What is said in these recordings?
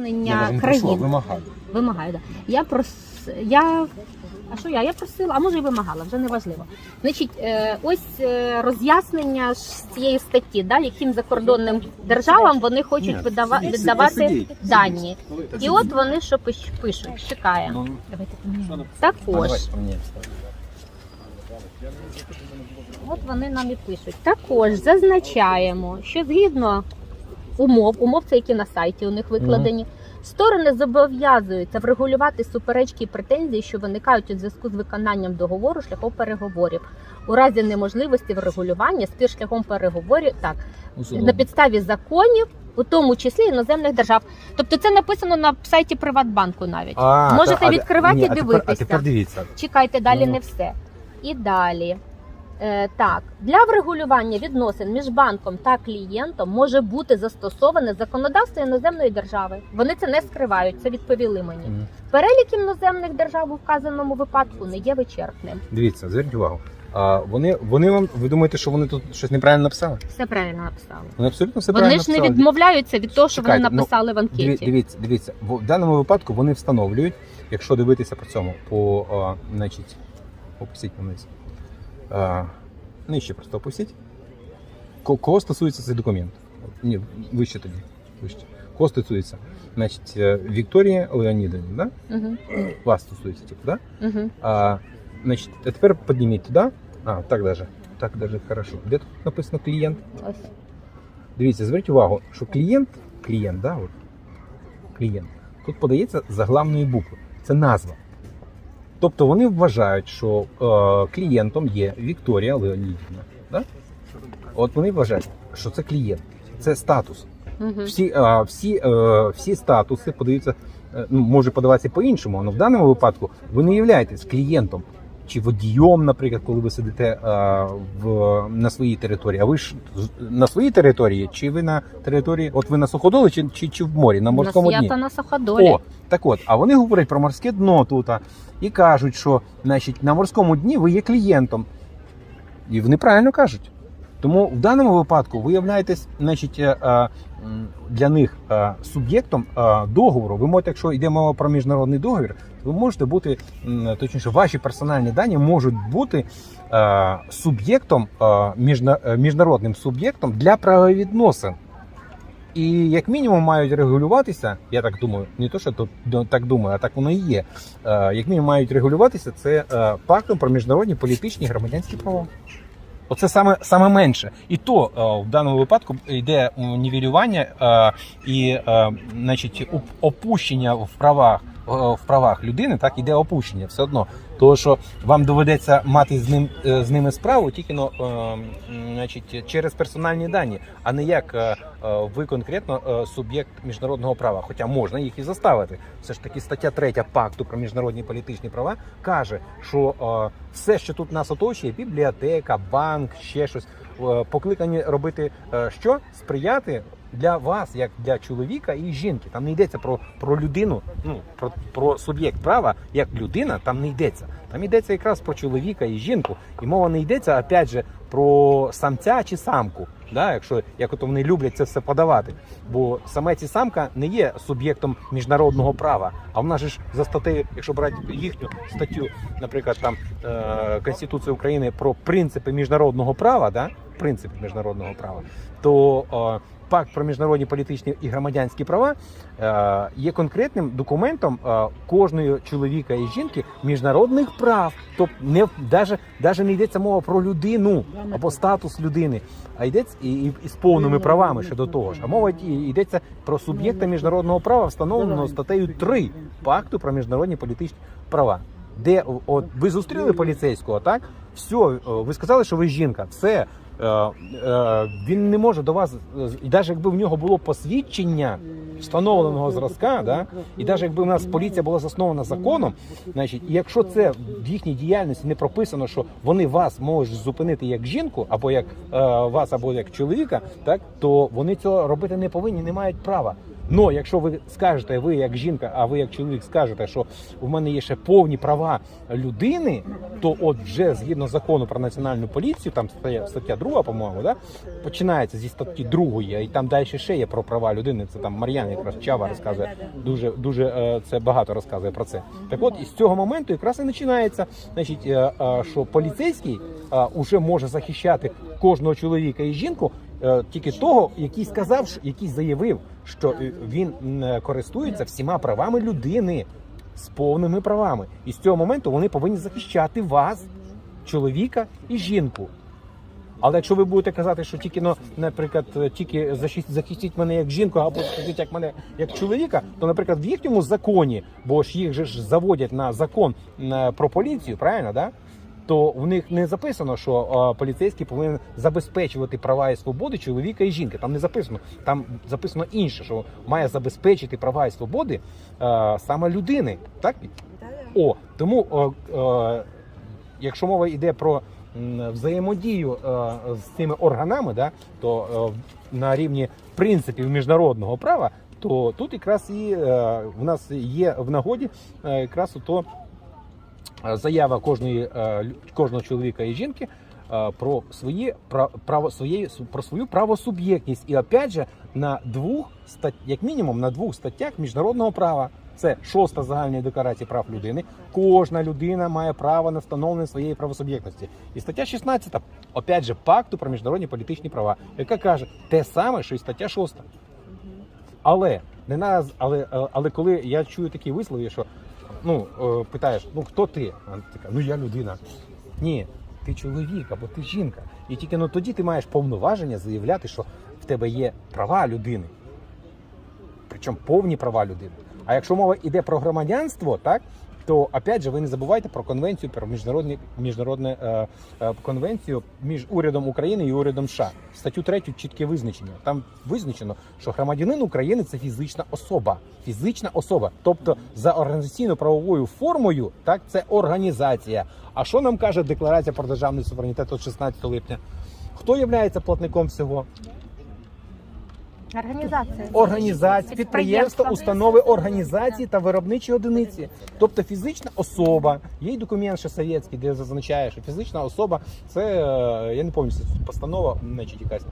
Не країн вимагаю. вимагаю. Да. Я прос... я. А що я? Я просила, а може і вимагала, вже не важливо. Значить, е, ось е, роз'яснення з цієї статті, да, яким закордонним державам вони хочуть Ні, видава... сидіть, віддавати сидіть, дані. сидіть. І от вони що пишуть, чекаємо. Ну, Також, от вони нам і пишуть. Також зазначаємо, що згідно умов, умов це які на сайті у них викладені. Сторони зобов'язуються врегулювати суперечки і претензії, що виникають у зв'язку з виконанням договору шляхом переговорів. У разі неможливості врегулювання спір шляхом переговорів так на підставі законів, у тому числі іноземних держав. Тобто це написано на сайті Приватбанку навіть. А, Можете та- а- відкривати ні, і а тепер- дивитися. А тепер дивіться. Чекайте, далі Ну. не все. І далі. Е, так, для врегулювання відносин між банком та клієнтом може бути застосоване законодавство іноземної держави. Вони це не скривають, це відповіли мені. Перелік іноземних держав у вказаному випадку не є вичерпним. Дивіться, зверніть увагу. А вони, вони вам, ви думаєте, що вони тут щось неправильно написали? Все правильно написали. Вони абсолютно все Вони правильно ж не написали. відмовляються від того, що Чекайте, вони ну, написали в Диві- анкеті. Дивіться, дивіться. В в даному випадку вони встановлюють, якщо дивитися по цьому, по, а, значить, опустіть вниз. Нижче просто опустіть. Кого стосується цей документ? Ні, вище тоді. Вище. Кого стосується? Значить, е, Вікторія Леонідовна, да? Угу. Вас стосується, типу, да? Угу. А, значит, а теперь поднимите туда. А, так даже. Так даже хорошо. Де тут написано клієнт? Ось. Дивіться, зверніть увагу, що клієнт, клієнт, да, от, клієнт, тут подається заглавної букви. Це назва. Тобто вони вважають, що е, клієнтом є Вікторія Леонідівна. Да? От вони вважають, що це клієнт, це статус. Угу. Всі, е, всі, е, всі статуси подаються, е, ну, може подаватися по-іншому, але в даному випадку ви не являєтесь клієнтом чи водієм, наприклад, коли ви сидите е, в, на своїй території. А ви ж на своїй території, чи ви на території, от ви на суходолі, чи, чи, чи в морі, на морському на Я та на суходолі. О, так от, а вони говорять про морське дно тут і кажуть, що значить, на морському дні ви є клієнтом. І вони правильно кажуть. Тому в даному випадку ви являєтесь значить, е, е, для них е, суб'єктом договору. Ви можете, якщо йде мова про міжнародний договір, ви можете бути, точніше, ваші персональні дані можуть бути суб'єктом, міжна- міжнародним суб'єктом для правовідносин. І як мінімум мають регулюватися, я так думаю, не то, що то, так думаю, а так воно і є. Як мінімум мають регулюватися це пактом про міжнародні політичні громадянські права. Оце саме, саме менше. І то е, в даному випадку йде нівелювання е, і е, значить, опущення в правах. В правах людини так іде опущення все одно. Тому що вам доведеться мати з ним е, з ними справу тільки ну, значить, через персональні дані, а не як е, е, ви конкретно суб'єкт міжнародного права. Хоча можна їх і заставити. Все ж таки, стаття 3 пакту про міжнародні політичні права каже, що все, що тут нас оточує, бібліотека, банк, ще щось, покликані робити е, що? Сприяти для вас, як для чоловіка і жінки. Там не йдеться про, про людину, ну про, про суб'єкт права як людина, там не йдеться. Там йдеться якраз про чоловіка і жінку. І мова не йдеться, опять же, про самця чи самку. Да, якщо як от вони люблять це все подавати. Бо самець і самка не є суб'єктом міжнародного права. А в нас же ж за статтею, якщо брати їхню статтю, наприклад, там е, Конституції України про принципи міжнародного права, да, принципи міжнародного права, то е, Пакт про міжнародні політичні і громадянські права е, є конкретним документом е, кожної чоловіка і жінки міжнародних прав. Тобто не даже, даже не йдеться мова про людину або статус людини, а йдеться і, і, і з повними правами ще до того ж. А мова йдеться про суб'єкта міжнародного права, встановленого статтею 3 пакту про міжнародні політичні права. Де от ви зустріли поліцейського, так все, ви сказали, що ви жінка, все. Е, е, він не може до вас, і навіть якби в нього було посвідчення встановленого зразка, да, і навіть якби в нас поліція була заснована законом, значить, якщо це в їхній діяльності не прописано, що вони вас можуть зупинити як жінку, або як е, вас, або як чоловіка, так то вони цього робити не повинні, не мають права. Но якщо ви скажете, ви як жінка, а ви як чоловік скажете, що в мене є ще повні права людини, то от вже згідно закону про національну поліцію, там стаття, стаття 2, по-моєму, да, починається зі статті 2, і там далі ще є про права людини. Це там Мар'яна якраз Чава розказує. Дуже дуже е, це багато розказує про це. Так от із цього моменту якраз і починається, значить, е, е, що поліцейський уже може захищати кожного чоловіка і жінку. Тільки того, який сказав, який заявив, що е, він е, користується всіма правами людини з повними правами, і з цього моменту вони повинні захищати вас, чоловіка і жінку. Але якщо ви будете казати, що тільки ну, наприклад, е, тільки захистіть, мене як жінку, або захистіть як мене як чоловіка, то, наприклад, в їхньому законі, бо ж їх же ж заводять на закон про поліцію, правильно, да? То в них не записано, що поліцейський повинен забезпечувати права і свободи чоловіка і жінки. Там не записано. Там записано інше, що має забезпечити права і свободи саме людини. Так? О, тому о, о, якщо мова йде про взаємодію з цими органами, да, то на рівні принципів міжнародного права, то тут якраз і е, в нас є в нагоді е, якраз ото е, заява кожної е, кожного чоловіка і жінки. е, Про свої пра- право своєї про свою правосуб'єктність і опять же на двох стат, як мінімум на двох статтях міжнародного права. Це шоста загальної декларації прав людини. Кожна людина має право на встановлення своєї правосуб'єктності. І стаття 16, опять же, пакту про міжнародні політичні права, яка каже те саме, що і стаття 6. Але не нас, але, е, але коли я чую такі вислови, що ну е, питаєш, ну хто ти? Вона така, ну я людина. Ні, ти чоловік або ти жінка. І тільки ну тоді ти маєш повноваження заявляти, що в тебе є права людини. Причому повні права людини. А якщо мова йде про громадянство, так то опять же ви не забувайте про конвенцію про міжнародні міжнародне е, е, конвенцію між урядом України і урядом США. Статтю 3 чітке визначення. Там визначено, що громадянин України це фізична особа. Фізична особа. Тобто за організаційно-правовою формою, так це організація. А що нам каже декларація про державний суверенітет від 16 липня? Хто є платником всього? Організація. організації, підприємства, установи, організації та виробничі одиниці. Тобто фізична особа, є й документ ще совєтський, де зазначає, що фізична особа це е, я не пам'ятаю, постанова, значить, якась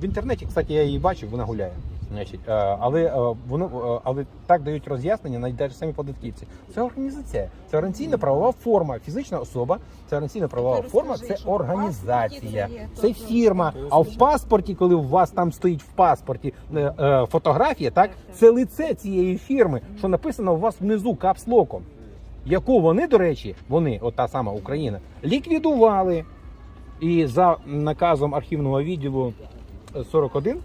в інтернеті, кстати, я її бачив, вона гуляє. Значить, е, але е, воно е, але так дають роз'яснення навіть самі податківці. Це організація, це організаційна правова форма. Фізична особа, це організаційна правова форма, це організація, це це фірма. А в паспорті, коли у вас там стоїть в паспорті е, е, фотографія, так це лице цієї фірми, що написано у вас внизу капслоком. Яку вони, до речі, вони, от та сама Україна, ліквідували. І за наказом архівного відділу е, 41 к-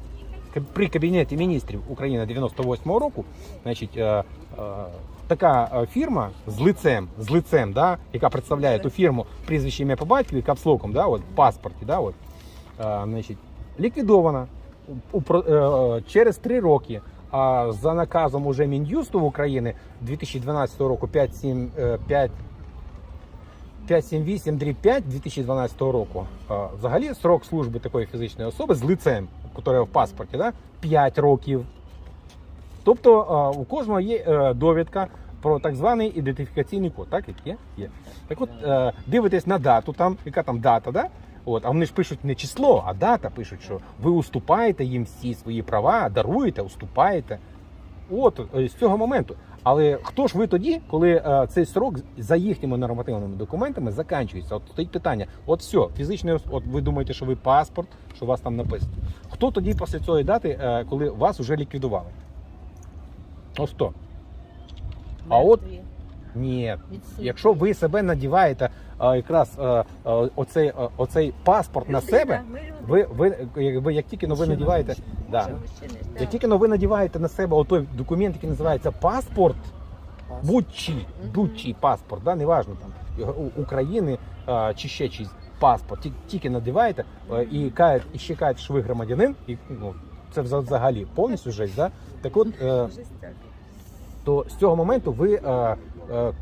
при кабінеті міністрів України 98-го року, значить, е, е, така е, фірма з лицем, з лицем, да, яка представляє ту фірму прізвище ім'я по батькові, капслоком, да, от, в паспорті, да, от, е, значить, ліквідована у, е, через три роки. А за наказом уже Мін'юсту України 2012 року 57, е, 5 578 дріб 5 2012 року. Взагалі срок служби такої фізичної особи з лицем, яка в паспорті, да, 5 років. Тобто у кожного є е, довідка про так званий ідентифікаційний код. Так, як є? Є. Так от е, дивитесь на дату, там, яка там дата, да? От, а вони ж пишуть не число, а дата пишуть, що ви уступаєте їм всі свої права, даруєте, уступаєте. От е, з цього моменту. Але хто ж ви тоді, коли е, цей срок за їхніми нормативними документами закінчується? От стоїть питання: от все, фізичний, от ви думаєте, що ви паспорт, що у вас там написано. Хто тоді після цієї дати, е, коли вас вже ліквідували? Ось то. А от ні, якщо ви себе надіваєте е, якраз е, е, оцей, е, оцей паспорт на себе, ви, ви, ви як тільки ви надіваєте, да, як тільки ви надіваєте на себе отой документ, який називається паспорт, будь-чий, будь-чий паспорт, да, неважно там України а, чи ще чийсь паспорт, ті- тільки надіваєте і кають, і ще кажуть, що ви громадянин, і ну, це взагалі повністю жесть, да? Так от, е, то з цього моменту ви е, е,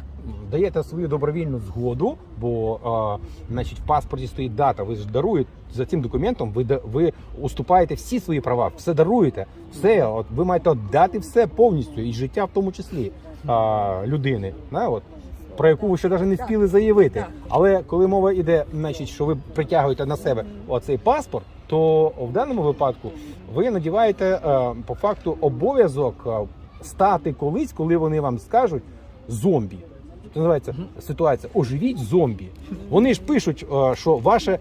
даєте свою добровільну згоду, бо а, значить, в паспорті стоїть дата. Ви ж даруєте за цим документом, ви ви уступаєте всі свої права, все даруєте. Все, от ви маєте дати все повністю, і життя в тому числі а, людини. Да, от, про яку ви ще навіть не спіли заявити. Але коли мова йде, значить, що ви притягуєте на себе оцей паспорт, то в даному випадку ви надіваєте е, по факту обов'язок е, стати колись, коли вони вам скажуть зомбі. Це називається ситуація оживіть зомбі. Вони ж пишуть, е, що ваше,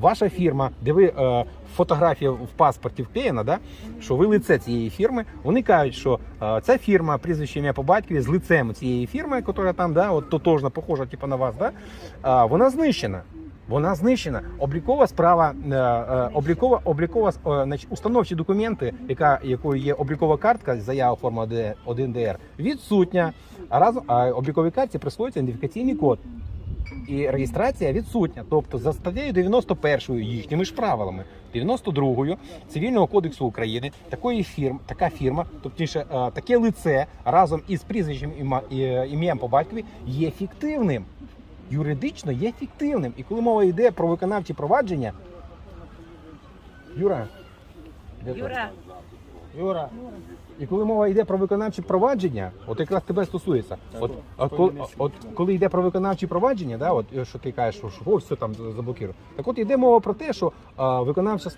ваша фірма, де ви е, фотографія в паспорті вклеєна, да? що ви лице цієї фірми. Вони кажуть, що е, ця фірма, прізвище ім'я по батькові з лицем цієї фірми, яка там, да, от тотожна, похожа, типу на вас, да? вона знищена. Вона знищена. Облікова справа, е, е, облікова, облікова е, значить, установчі документи, яка якою є облікова картка, заява форма 1 ДР, відсутня. А разом а обліковій картці присвоюється ідентифікаційний код. І реєстрація відсутня. Тобто за статтею 91 їхніми ж правилами, 92 цивільного кодексу України, такої фірм, така фірма, тобто таке лице разом із прізвищем ім'ям по батькові є фіктивним. Юридично є фіктивним. І коли мова йде про виконавчі провадження. Юра. де? Юра, Юра. І коли мова йде про виконавчі провадження, от якраз тебе стосується. От, от, коли, от коли йде про виконавчі провадження, да, от що ти кажеш, що, що о, все там заблокірує. Так от йде мова про те, що а, виконавча